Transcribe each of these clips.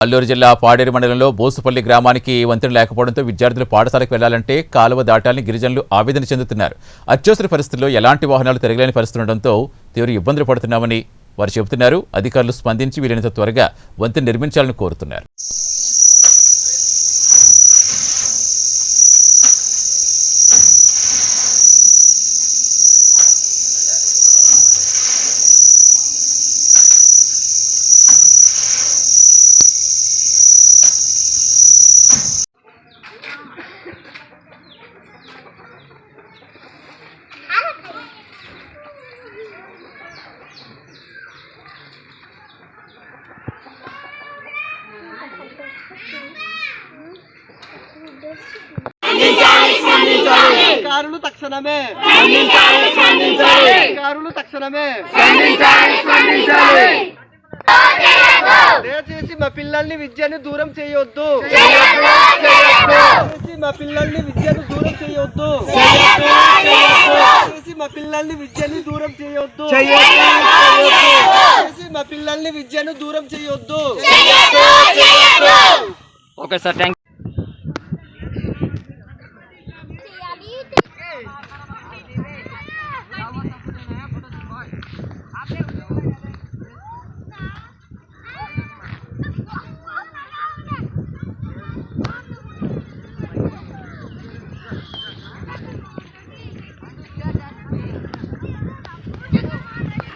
అల్లూరు జిల్లా పాడేరు మండలంలో బోసుపల్లి గ్రామానికి వంతెన లేకపోవడంతో విద్యార్థులు పాఠశాలకు వెళ్ళాలంటే కాలువ దాటాలని గిరిజనులు ఆవేదన చెందుతున్నారు. అత్యవసర పరిస్థితుల్లో ఎలాంటి వాహనాలు తిరగలేని పరిస్థితి ఉండడంతో తీవ్ర ఇబ్బందులు పడుతున్నామని వారు చెబుతున్నారు. అధికారులు స్పందించి వీలైనంత త్వరగా వంతెన నిర్మించాలని కోరుతున్నారు. అధికారులు తక్షణమే. అధికారులు తక్షణమే. దయచేసి మా పిల్లల్ని విద్యను దూరం చేయొద్దు. దయచేసి మా పిల్లల్ని విద్యను దూరం చేయొద్దు. దయచేసి మా పిల్లల్ని విద్యను దూరం చేయొద్దు. దయచేసి మా పిల్లల్ని విద్యను దూరం చేయొద్దు. ఓకే సార్ థ్యాంక్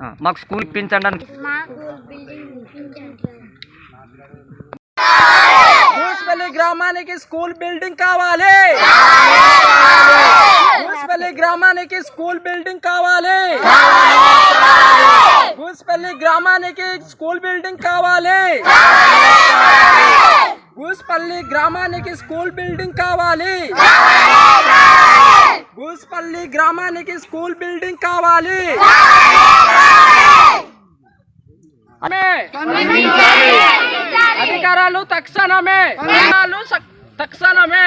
ఆ, మాకు స్కూల్ ఇప్పించండి అని మూసిపల్లి గ్రామానికి స్కూల్ బిల్డింగ్ కావాలి మూసిపల్లి గ్రామానికి స్కూల్ బిల్డింగ్ కావాలి మూసిపల్లి గ్రామానికి స్కూల్ బిల్డింగ్ కావాలి గూస్పల్లి గ్రామానికి స్కూల్ బిల్డింగ్ కావాలి గూస్పల్లి గ్రామానికి స్కూల్ బిల్డింగ్ కావాలి అధికారాలు తక్షణమే అధికారాలు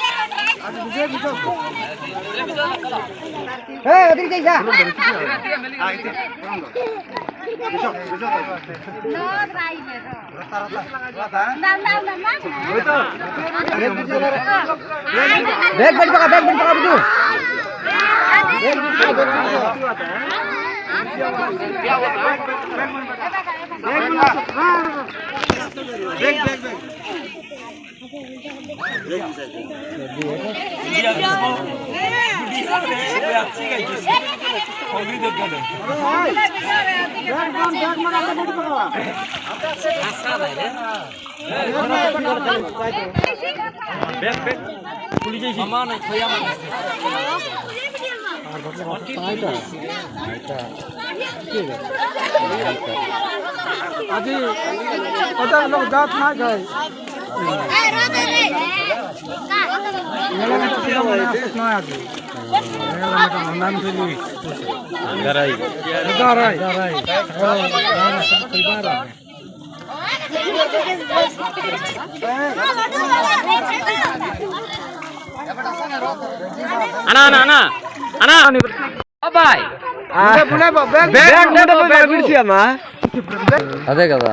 ব্যাগ বাড়ি পাকা ব্যাগ বাড়ি পাকা বুঝু। ব্যাগ বাড়ি পাকা ব্যাগ ব্যাগ পুলিশ আমার নাই ছয়া মানুষ আর ঘটনা পাইটা পাইটা ঠিক আছে আজি ওটা লোক দাঁত না খায় அண்ணா அண்ணா அண்ணா அண்ணா பாய் பேக் பேக் பேக் பேக் பேக் பேக் பேக் பேக் అదే కదా.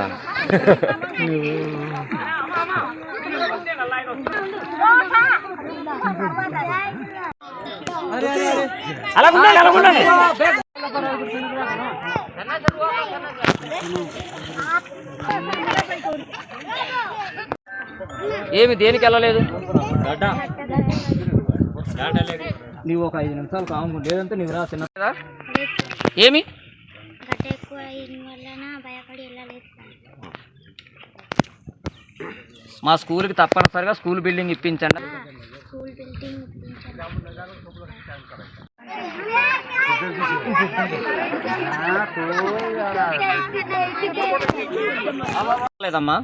అలా ఉండండి అలా ఉండండి. ఏమి దేనికి వెళ్ళలేదు? నీవు ఒక ఐదు నిమిషాలు కాము లేదంటే నీవు రా చిన్న ఏమి? గడ్డ ఎక్కువ అయిన వలన భయపడి వెళ్ళలేదు మా స్కూల్కి తప్పనిసరిగా స్కూల్ బిల్డింగ్ ఇప్పించండి. స్కూల్ బిల్డింగ్ లేదమ్మా.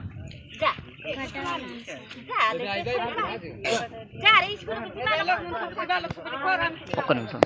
ఒక్క నిమిషం.